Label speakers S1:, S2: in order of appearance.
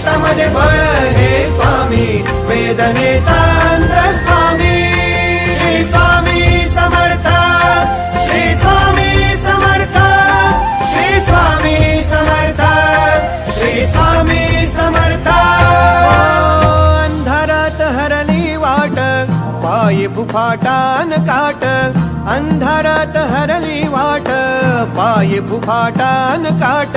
S1: कष्टामध्ये बळ हे स्वामी वेदनेचा अंत स्वामी. श्री स्वामी समर्थ श्री स्वामी समर्थ श्री स्वामी समर्थ श्री स्वामी समर्थ. अंधारात हरली वाट पायी फुफाटान काट. अंधारात हरली वाट पायी फुफाटान काट.